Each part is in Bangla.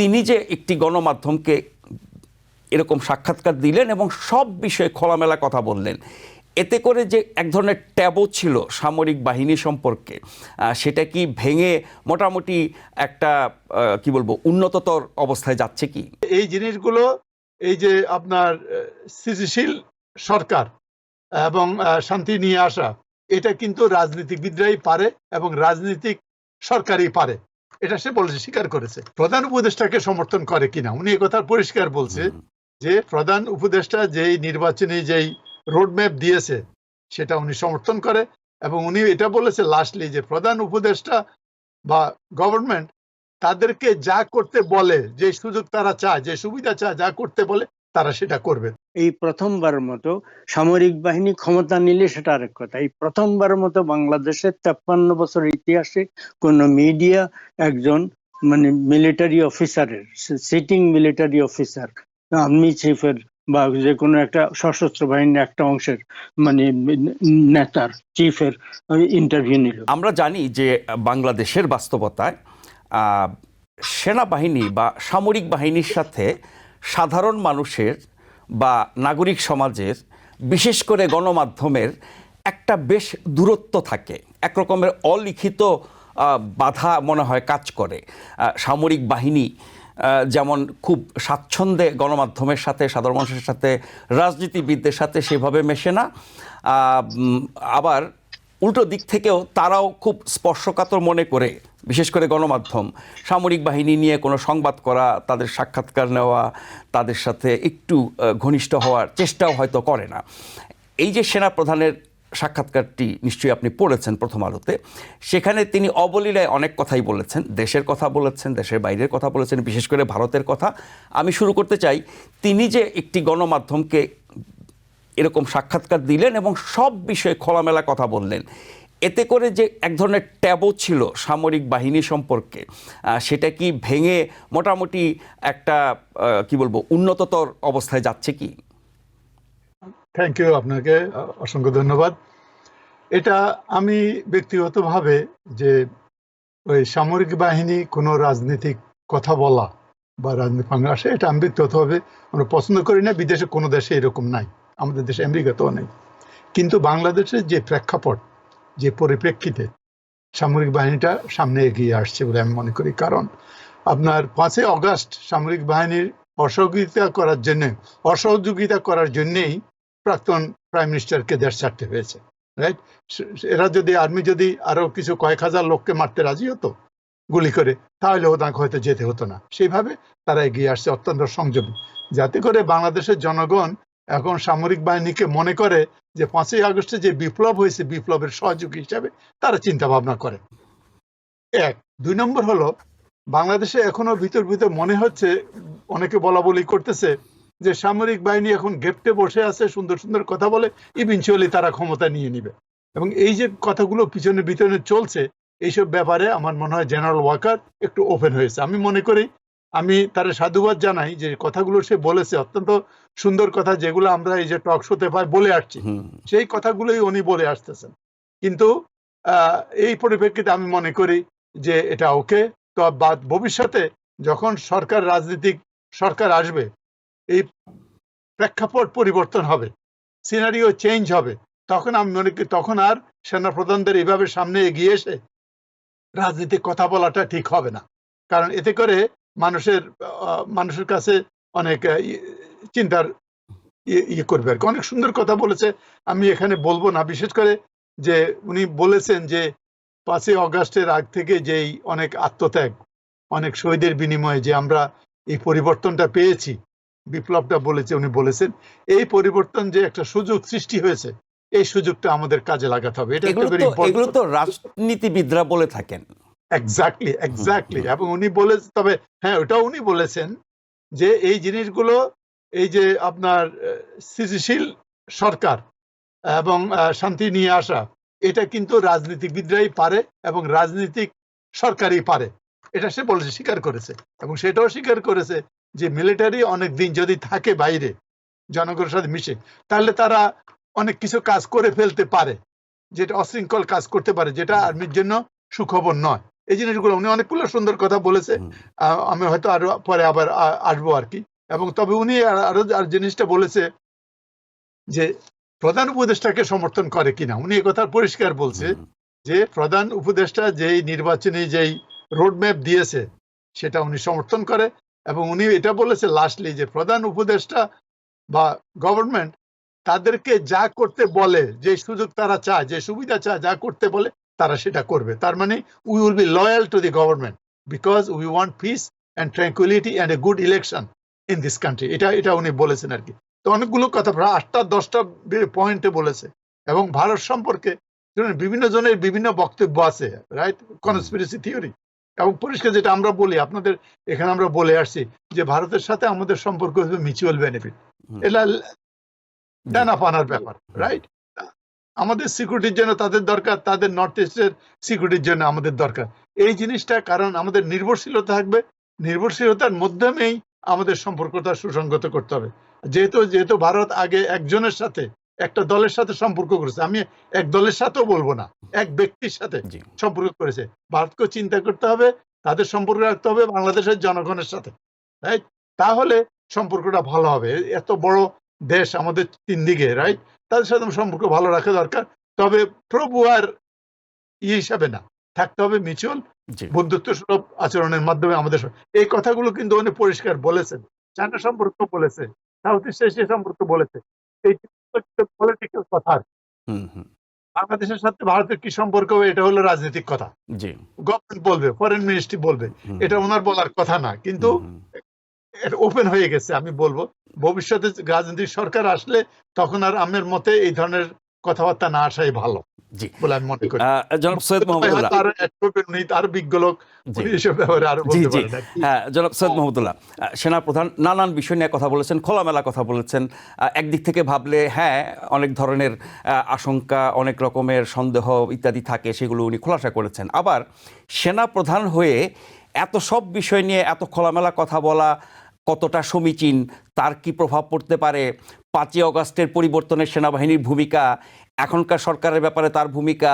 তিনি যে একটি গণমাধ্যমকে এরকম সাক্ষাৎকার দিলেন এবং সব বিষয়ে খোলামেলা কথা বললেন, এতে করে যে এক ধরনের ট্যাবও ছিল সামরিক বাহিনী সম্পর্কে সেটা কি ভেঙে মোটামুটি একটা কি বলব, উন্নততর অবস্থায় যাচ্ছে কি? এই জিনিসগুলো, এই যে আপনার স্থিতিশীল সরকার এবং শান্তি নিয়ে আসা, এটা কিন্তু রাজনীতিবিদরাই পারে এবং রাজনীতিক সরকারই পারে। এটা সে বলেছে স্বীকার করেছে। প্রধান উপদেষ্টাকে সমর্থন করে কিনা উনি কথা পরিষ্কার বলছে যে প্রধান উপদেষ্টা যেই নির্বাচনী যেই রোডম্যাপ দিয়েছে সেটা উনি সমর্থন করে এবং উনি এটা বলেছে লাস্টলি যে প্রধান উপদেষ্টা বা গভর্নমেন্ট তাদেরকে যা করতে বলে যে সুযোগ তারা চায় যে সুবিধা চায় যা করতে বলে তারা সেটা করবে। এই প্রথমবারের মতো সামরিক বাহিনী ক্ষমতা নিলে সেটা আরেক কথা। এই প্রথমবারের মতো বাংলাদেশের তেপ্পান্ন বছর ইতিহাসে কোন মিডিয়া একজন মানে মিলিটারি অফিসারের সিটিং মিলিটারি অফিসার আর্মি চিফের বা যে কোনো একটা সশস্ত্র বাহিনীর একটা অংশের মানে নেতার চিফের ইন্টারভিউ নিল। আমরা জানি যে বাংলাদেশের বাস্তবতায় আহ, সেনাবাহিনী বা সামরিক বাহিনীর সাথে সাধারণ মানুষের বা নাগরিক সমাজের, বিশেষ করে গণমাধ্যমের একটা বেশ দূরত্ব থাকে। এক রকমের অলিখিত বাধা মনে হয় কাজ করে। সামরিক বাহিনী যেমন খুব স্বাচ্ছন্দ্যে গণমাধ্যমের সাথে, সাধারণ মানুষের সাথে, রাজনীতিবিদদের সাথে সেভাবে মেশে না। আবার উল্টো দিক থেকেও তারাও খুব স্পর্শকাতর মনে করে বিশেষ করে গণমাধ্যম, সামরিক বাহিনী নিয়ে কোনো সংবাদ করা, তাদের সাক্ষাৎকার নেওয়া, তাদের সাথে একটু ঘনিষ্ঠ হওয়ার চেষ্টাও হয়তো করে না। এই যে সেনা প্রধানের সাক্ষাৎকারটি নিশ্চয়ই আপনি পড়েছেন প্রথম আলোতে, সেখানে তিনি অবলীলায় অনেক কথাই বলেছেন, দেশের কথা বলেছেন, দেশের বাইরের কথা বলেছেন, বিশেষ করে ভারতের কথা। আমি শুরু করতে চাই, তিনি যে একটি গণমাধ্যমকে এরকম সাক্ষাৎকার দিলেন এবং সব বিষয়ে খোলামেলা কথা বললেন এতে করে যে এক ধরনের ট্যাবও ছিল সামরিক বাহিনী সম্পর্কে সেটা কি ভেঙে মোটামুটি একটা কি বলব, উন্নততর অবস্থায় যাচ্ছে কি? থ্যাংক ইউ আপনাকে অসংখ্য ধন্যবাদ। এটা আমি ব্যক্তিগতভাবে যে ওই সামরিক বাহিনী কোনো রাজনৈতিক কথা বলা বা রাজনীতি ভাঙা আসে, এটা আমি ব্যক্তিগতভাবে আমরা পছন্দ করি না। বিদেশে কোনো দেশে এরকম নাই। আমাদের দেশে আমেরিকাতেও নেই। কিন্তু বাংলাদেশের যে প্রেক্ষাপট যে পরিপ্রেক্ষিতে সামরিক বাহিনীটা সামনে এগিয়ে আসছে বলে আমি মনে করি। কারণ আপনার পাঁচই অগাস্ট সামরিক বাহিনীর অসহযোগিতা করার জন্য, অসহযোগিতা করার জন্যেই প্রাক্তন প্রাইম মিনিস্টারকে দেশ ছাড়তে হয়েছে রাইট এরা যদি, আর্মি যদি আরও কিছু কয়েক হাজার লোককে মারতে রাজি হতো গুলি করে, তাহলে ওনাকে হয়তো যেতে হতো না। সেইভাবে তারা এগিয়ে আসছে অত্যন্ত সংযমী। যাতে করে বাংলাদেশের জনগণ এখন সামরিক বাহিনীকে মনে করে যে পাঁচই আগস্টে যে বিপ্লব হয়েছে, বিপ্লবের সহযোগী হিসাবে তারা চিন্তা ভাবনা করে এক, দুই নম্বর হলো, বাংলাদেশে এখনও ভিতর ভিতর মনে হচ্ছে, অনেকে বলা বলি করতেছে যে সামরিক বাহিনী এখন গেপটে বসে আছে, সুন্দর সুন্দর কথা বলে ইভেনচুয়ালি তারা ক্ষমতা নিয়ে নিবে। এবং এই যে কথাগুলো পিছনে ভিতরে চলছে, এইসব ব্যাপারে আমার মনে হয় জেনারেল ওয়াকার একটু ওপেন হয়েছে। আমি মনে করি আমি তার সাধুবাদ জানাই যে কথাগুলো সে বলেছে অত্যন্ত সুন্দর কথা যেগুলো আমরা এই যে টক শোতে পাই বলে আসছি। সেই কথাগুলোই উনি বলে আসতেছেন। কিন্তু আহ, এই পরিপ্রেক্ষিতে আমি মনে করি যে এটা ওকে। তো বাদ ভবিষ্যতে যখন সরকার রাজনীতিক সরকার আসবে এই প্রেক্ষাপট পরিবর্তন হবে সিনারিও চেঞ্জ হবে তখন আমি মনে করি তখন আর সেনাপ্রধানদের এইভাবে সামনে এগিয়ে এসে রাজনীতিক কথা বলাটা ঠিক হবে না। কারণ এতে করে মানুষের মানুষের কাছে অনেক চিন্তার ইয়ে করবে আর কি। অনেক সুন্দর কথা বলেছে। আমি এখানে বলব না বিশেষ করে যে উনি বলেছেন যে পাঁচই অগাস্টের আগ থেকে যেই অনেক আত্মত্যাগ অনেক শহীদের বিনিময়ে যে আমরা এই পরিবর্তনটা পেয়েছি বিপ্লবটা বলেছে উনি বলেছেন এই পরিবর্তন যে একটা সুযোগ সৃষ্টি হয়েছে এই সুযোগটা আমাদের কাজে লাগাতে হবে। এটা একটা এগুলো তো রাজনীতিবিদরা বলে থাকেন। এক্স্যাক্টলি এক্স্যাক্টলি এবং উনি বলে তবে হ্যাঁ ওটাও উনি বলেছেন যে এই জিনিসগুলো এই যে আপনার স্থিতিশীল সরকার এবং শান্তি নিয়ে আসা এটা কিন্তু রাজনীতিবিদরাই পারে এবং রাজনীতিক সরকারই পারে। এটা সে বলেছে স্বীকার করেছে। এবং সেটাও স্বীকার করেছে যে মিলিটারি অনেক দিন যদি থাকে বাইরে জনগণের সাথে মিশে তাহলে তারা অনেক কিছু কাজ করে ফেলতে পারে যেটা অশৃঙ্খল কাজ করতে পারে যেটা আর্মির জন্য সুখবর নয়। এই জিনিসগুলো উনি অনেকগুলো সুন্দর কথা বলেছে। আমি হয়তো আরও পরে আবার আসব আর কি। এবং তবে উনি আর- আরও জিনিসটা বলেছে যে প্রধান উপদেষ্টাকে সমর্থন করে কিনা। উনি কথা পরিষ্কার বলছে যে প্রধান উপদেষ্টা যেই নির্বাচনী যেই রোডম্যাপ দিয়েছে সেটা উনি সমর্থন করে। এবং উনি এটা বলেছে লাস্টলি যে প্রধান উপদেষ্টা বা গভর্নমেন্ট তাদেরকে যা করতে বলে যে সুযোগ তারা চায় যে সুবিধা চায় যা করতে বলে তারা সেটা করবে। তার মানে we will be loyal to the government because we want peace and tranquillity and a good election in this country এটা এটা উনি বলেছেন আর কি তো অনেকগুলো কথা প্রায় আটটা দশটা পয়েন্টে বলেছে। এবং ভারত সম্পর্কে বিভিন্ন জনের বিভিন্ন বক্তব্য আছে রাইট কনস্পিরেসি থিওরি এবং পরিষ্কার যেটা আমরা বলি আপনাদের এখানে আমরা বলে আসছি যে ভারতের সাথে আমাদের সম্পর্ক হবে মিউচুয়াল বেনিফিট এটা। ডানা পানার ব্যাপার রাইট আমাদের সিকিউরিটির জন্য তাদের দরকার তাদের নর্থ ইস্টের সিকিউরিটির জন্য আমাদের দরকার। এই জিনিসটা কারণ আমাদের নির্ভরশীলতা থাকবে নির্ভরশীলতার মাধ্যমেই আমাদের সম্পর্কটা সুসংগত করতে হবে। যেহেতু যেহেতু ভারত আগে একজনের সাথে একটা দলের সাথে সম্পর্ক করেছে আমি এক দলের সাথেও বলব না এক ব্যক্তির সাথে সম্পর্ক করেছে। ভারতকে চিন্তা করতে হবে তাদের সম্পর্ক রাখতে হবে বাংলাদেশের জনগণের সাথে তাই তাহলে সম্পর্কটা ভালো হবে। এত বড় দেশ আমাদের তিন দিকে রাইট তাদের সাথে সম্পর্ক ভালো রাখা দরকার। তবে প্রভু আর ইয়ে হিসাবে না। থাকতে হবে মিউচুয়াল জি। বন্ধুত্ব সুলভ আচরণের মাধ্যমে আমাদের এই কথাগুলো কিন্তু উনি পরিষ্কার বলেছেন। চায়না সম্পর্ক বলেছে সাউথ ইস্ট এশিয়া সম্পর্ক বলেছে। এই পলিটিক্যাল কথা আর কি। হুম হুম। বাংলাদেশের সাথে ভারতের কি সম্পর্ক হবে এটা হলো রাজনৈতিক কথা। গভর্নমেন্ট বলবে ফরেন মিনিস্ট্রি বলবে এটা ওনার বলার কথা না। কিন্তু ওপেন হয়ে গেছে আমি বলব। ভবিষ্যতে রাজনৈতিক সরকার আসলে তখন আর আমের মতে এই ধরনের কথাবার্তা না আসাই ভালো জি। বলে আমি মনে করি। জনাব সৈয়দ মোহাম্মদুল্লাহ আরও add করবেন, বিজ্ঞ লোক এসব ব্যাপারে আরও বলতে পারেন হ্যাঁ জনাব সৈয়দ নানান বিষয় নিয়ে কথা বলেছেন খোলামেলা কথা বলেছেন একদিক থেকে ভাবলে হ্যাঁ অনেক ধরনের আশঙ্কা অনেক রকমের সন্দেহ ইত্যাদি থাকে সেগুলো উনি খোলাসা করেছেন। আবার সেনাপ্রধান হয়ে এত সব বিষয় নিয়ে এত খোলামেলা কথা বলা কতটা সমীচীন, তার কি প্রভাব পড়তে পারে? পাঁচই অগস্টের পরিবর্তনের সেনাবাহিনীর ভূমিকা, এখনকার সরকারের ব্যাপারে তার ভূমিকা,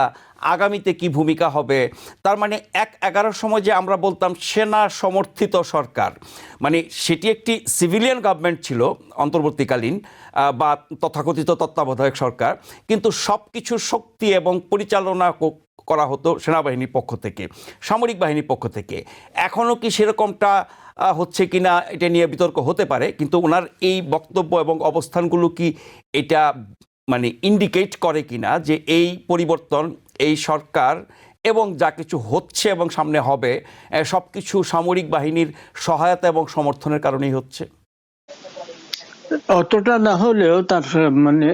আগামীতে কি ভূমিকা হবে? তার মানে এক এগারোর সময় যে আমরা বলতাম সেনা সমর্থিত সরকার মানে সেটি একটি সিভিলিয়ান গভর্নমেন্ট ছিল অন্তর্বর্তীকালীন বা তথাকথিত তত্ত্বাবধায়ক সরকার, কিন্তু সব কিছুর শক্তি এবং পরিচালনা করা হতো সেনাবাহিনীর পক্ষ থেকে, সামরিক বাহিনীর পক্ষ থেকে। এখনও কি সেরকমটা হচ্ছে কি না এটা নিয়ে বিতর্ক হতে পারে, কিন্তু ওনার এই বক্তব্য এবং অবস্থানগুলো কি এটা মানে ইন্ডিকেট করে কি না যে এই পরিবর্তন, এই সরকার এবং যা কিছু হচ্ছে এবং সামনে হবে সব কিছু সামরিক বাহিনীর সহায়তা এবং সমর্থনের কারণেই হচ্ছে? অতটা না হলেও তার মানে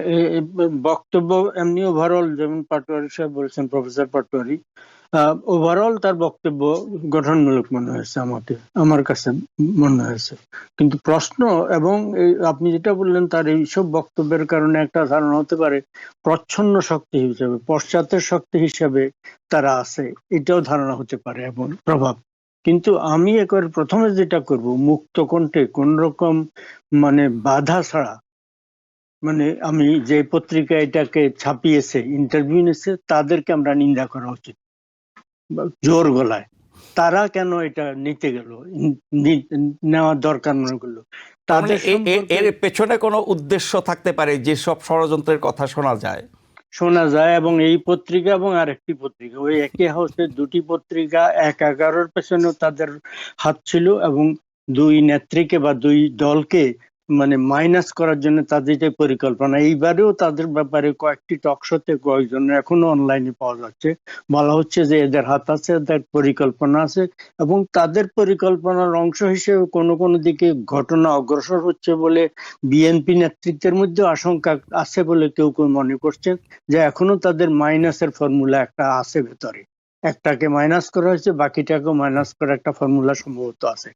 বক্তব্য এমনি ওভারঅল যেমন পাটোয়ারি সাহেব বলছেন, প্রফেসর পাটোয়ারি ওভারঅল তার বক্তব্য গঠনমূলক মনে হয়েছে আমাকে আমার কাছে মনে হয়েছে। কিন্তু প্রশ্ন এবং আপনি যেটা বললেন তার এইসব বক্তব্যের কারণে একটা ধারণা হতে পারে, প্রচ্ছন্ন শক্তি হিসেবে, পশ্চাতের শক্তি হিসেবে তারা আছে, এটাও ধারণা হতে পারে এবং প্রভাব। কিন্তু আমি একবার প্রথমে যেটা করব মুক্ত কণ্ঠে কোন রকম মানে বাধা ছাড়া মানে আমি যে পত্রিকা এটাকে ছাপিয়েছে ইন্টারভিউ নিয়েছে তাদেরকে আমরা নিন্দা করা উচিত। বা জোর গলায়। তারা কেন এটা নিতে গেল? নেওয়ার দরকার মনে করল। তাদের তাদের এর পেছনে কোনো উদ্দেশ্য থাকতে পারে যে সব ষড়যন্ত্রের কথা শোনা যায়? শোনা যায় এবং এই পত্রিকা এবং আরেকটি পত্রিকা, ওই একই হাউসের দুটি পত্রিকা, এক এগারোর পেছনেও তাদের হাত ছিল এবং দুই নেত্রীকে বা দুই দলকে মানে মাইনাস করার জন্য তাদের যে পরিকল্পনা, এইবারেও তাদের ব্যাপারে কয়েকটি টক শোতে কয়েকজন এখনও অনলাইনে পাওয়া যাচ্ছে। বলা হচ্ছে যে এদের হাত আছে, এদের পরিকল্পনা আছে এবং তাদের পরিকল্পনার অংশ হিসেবে কোনো কোনো দিকে ঘটনা অগ্রসর হচ্ছে বলে বিএনপি নেতৃত্বের মধ্যে আশঙ্কা আছে বলে কেউ কেউ মনে করছেন যে এখনও তাদের মাইনাসের ফর্মুলা একটা আছে ভেতরে। একটাকে মাইনাস করা হয়েছে, বাকিটাকেও মাইনাস করা একটা ফর্মুলা সম্ভবত আছে।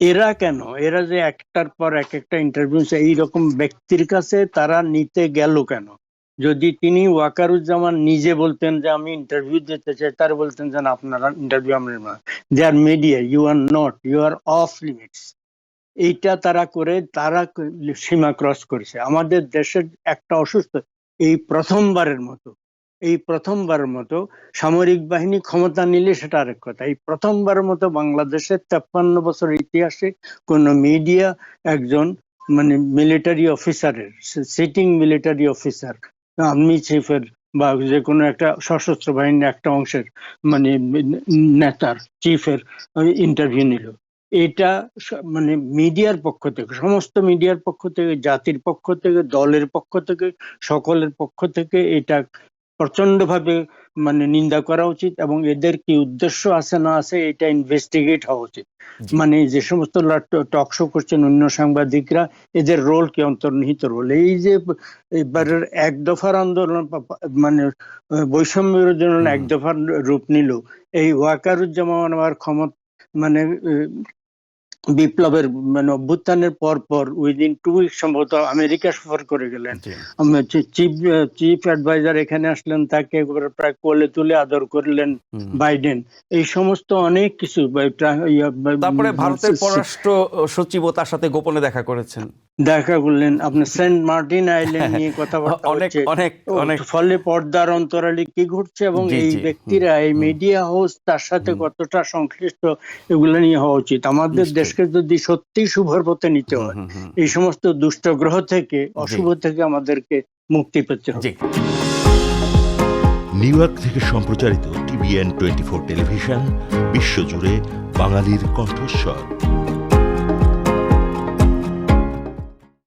এরা কেন? এরা যে একটার পর এক একটা ইন্টারভিউ এইরকম ব্যক্তির কাছে তারা নিতে গেল কেন? যদি তিনি ওয়াকারুজ্জামান নিজে বলতেন যে আমি ইন্টারভিউ দিতে চাই, তার বলতেন যে আপনারা ইন্টারভিউ আমরা না। They are media you are not you are off limits এইটা তারা করে, তারা সীমা ক্রস করেছে। আমাদের দেশের একটা অসুস্থ, এই প্রথমবারের মতো এই প্রথমবার মতো সামরিক বাহিনী ক্ষমতা নিলে সেটা আরেক কথা। এই প্রথমবার মতো বাংলাদেশের তেপ্পান্ন বছর ইতিহাসে কোন মিডিয়া একজন মানে মিলিটারি অফিসারের সিটিং মিলিটারি অফিসার আর্মি চিফের বা যে কোনো একটা সশস্ত্র বাহিনীর একটা অংশের মানে নেতার চিফের ইন্টারভিউ নিল। এটা মানে মিডিয়ার পক্ষ থেকে, সমস্ত মিডিয়ার পক্ষ থেকে, জাতির পক্ষ থেকে, দলের পক্ষ থেকে, সকলের পক্ষ থেকে এটা প্রচণ্ড ভাবে মানে নিন্দা করা উচিত এবং এদের কি উদ্দেশ্য আছে না আছে এটা ইনভেস্টিগেট হওয়া উচিত। মানে যে সমস্ত টক শো করছেন অন্য সাংবাদিকরা এদের রোল কি অন্তর্নিহিত রোল এই যে এবারের এক দফার আন্দোলন মানে বৈষম্য বিরোধী এক। দফার রূপ নিল। এই ওয়াকারুজ্জামান আমার ক্ষমতা মানে বিপ্লবের মানে অভ্যুত্থানের পর পর উইদিন টু উইক সম্ভবত আমেরিকা সফর করে গেলেন। চিফ চিফ অ্যাডভাইজার এখানে আসলেন তাকে প্রায় কোলে তুলে আদর করলেন বাইডেন। এই সমস্ত অনেক কিছু তারপরে ভারতের পররাষ্ট্র সচিব তার সাথে গোপনে দেখা করেছেন। দেখা করলেন আপনি সেন্ট মার্টিন আইল্যান্ড নিয়ে কথাবার্তা অনেক অনেক অনেক। ফলে পর্দার অন্তরালে কি ঘটছে এবং এই ব্যক্তিরা এই মিডিয়া হাউস তার সাথে কতটা সংশ্লিষ্ট এগুলো নিয়ে হওয়া উচিত? আমাদের দেশকে যদি সত্যি শুভর পথে নিতে হয়। এই সমস্ত দুষ্ট গ্রহ থেকে অশুভ থেকে আমাদেরকে মুক্তি পেতে হবে। নিউ ইয়র্ক থেকে সম্প্রচারিত টিভিএন টোয়েন্টি ফোর টেলিভিশন বিশ্বজুড়ে বাঙালির কণ্ঠস্বর।